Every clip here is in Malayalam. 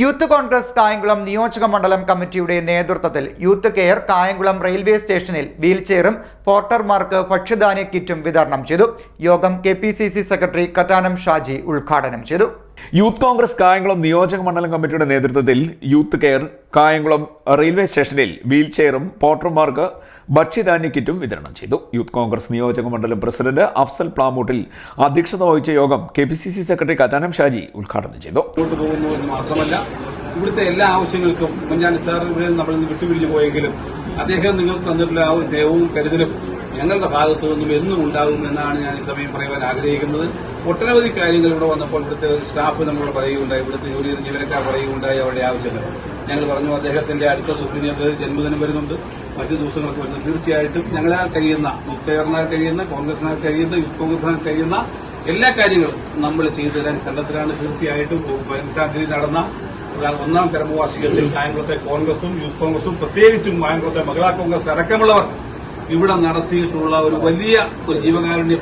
യൂത്ത് കോൺഗ്രസ് കായംകുളം നിയോജക മണ്ഡലം കമ്മിറ്റിയുടെ നേതൃത്വത്തിൽ യൂത്ത് കെയർ കായംകുളം റെയിൽവേ സ്റ്റേഷനിൽ വീൽചെയറും പോർട്ടർമാർക്ക് ഭക്ഷ്യധാന്യ കിറ്റും വിതരണം ചെയ്തു. യോഗം കെ സെക്രട്ടറി കറ്റാനം ഷാജി ഉദ്ഘാടനം ചെയ്തു. യൂത്ത് കോൺഗ്രസ് കായംകുളം നിയോജക മണ്ഡലം കമ്മിറ്റിയുടെ നേതൃത്വത്തിൽ യൂത്ത് കെയർ കായംകുളം റെയിൽവേ സ്റ്റേഷനിൽ വീൽചെയറും പോട്ടർമാർക്ക് ഭക്ഷ്യധാന്യ കിറ്റും വിതരണം ചെയ്തു. യൂത്ത് കോൺഗ്രസ് നിയോജക മണ്ഡലം പ്രസിഡന്റ് അഫ്സൽ പ്ലാമൂട്ടിൽ അധ്യക്ഷത വഹിച്ച യോഗം K P C C secretary Kattanam Shaji ഉദ്ഘാടനം ചെയ്തു. മാത്രമല്ല ഇവിടുത്തെ എല്ലാ ആവശ്യങ്ങൾക്കും മുൻചാണ്ടി സാർ നമ്മൾ വിട്ടുപിരിഞ്ഞു പോയെങ്കിലും അദ്ദേഹം നിങ്ങൾ തന്നിട്ടുള്ള ആ ഒരു സേവവും കരുതലും ഞങ്ങളുടെ ഭാഗത്തു നിന്നും എന്നും ഉണ്ടാകും എന്നാണ് ഞാൻ ഈ സമയം പറയുവാൻ ആഗ്രഹിക്കുന്നത്. ഒട്ടനവധി കാര്യങ്ങൾ ഇവിടെ വന്നപ്പോൾ ഇവിടുത്തെ സ്റ്റാഫ് നമ്മളോട് പറയുകയുണ്ടായി. ഇവിടുത്തെ ജോലി ജീവനക്കാർ പറയുകയുണ്ടായി അവരുടെ ആവശ്യങ്ങൾ. ഞങ്ങൾ പറഞ്ഞു അദ്ദേഹത്തിന്റെ അടുത്ത ദിവസം ജന്മദിനം വരുന്നുണ്ട്. മറ്റു ദിവസങ്ങൾക്ക് വരുന്നു തീർച്ചയായിട്ടും ഞങ്ങളാൽ കഴിയുന്ന മുക്തകരനാൽ കഴിയുന്ന കോൺഗ്രസിനാൽ കഴിയുന്ന യൂത്ത് കോൺഗ്രസിനാൽ കഴിയുന്ന എല്ലാ കാര്യങ്ങളും നമ്മൾ ചെയ്തു തരാൻ സന്നദ്ധരാണ് തീർച്ചയായിട്ടും തീയതി നടന്ന ഒന്നാം തരമവാസികത്തിൽ കായംകുളത്തെ കോൺഗ്രസും യൂത്ത് കോൺഗ്രസും പ്രത്യേകിച്ചും കായംകുളത്തെ മഹിളാ കോൺഗ്രസ് അടക്കമുള്ളവർ ഇവിടെ നടത്തിയിട്ടുള്ള ഒരു വലിയ ജീവകാരുണ്യ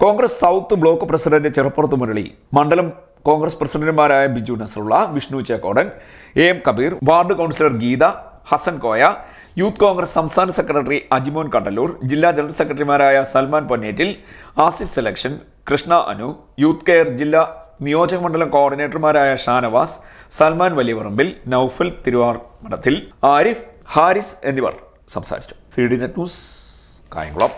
Congress south block president Cheruppurathu Murali മണ്ഡലം കോൺഗ്രസ് പ്രസിഡന്റുമാരായ Biju Nasarulla Vishnu Chekkodan A M Kabeer ward councillor Geetha Hassan Koya youth Congress സംസ്ഥാന സെക്രട്ടറി അജിമോൻ കണ്ടല്ലൂർ ജില്ലാ ജനറൽ സെക്രട്ടറിമാരായ Salman Ponnettil Asif selection Krishna Anu youth care ജില്ലാ നിയോജക മണ്ഡലം കോർഡിനേറ്റർമാരായ ഷാനവാസ് സൽമാൻ വലിയപറമ്പിൽ നൌഫൽ തിരുവാർ മഠത്തിൽ ആരിഫ് ഹാരിസ് എന്നിവർ സംസാരിച്ചു. C D net news Kayamkulam.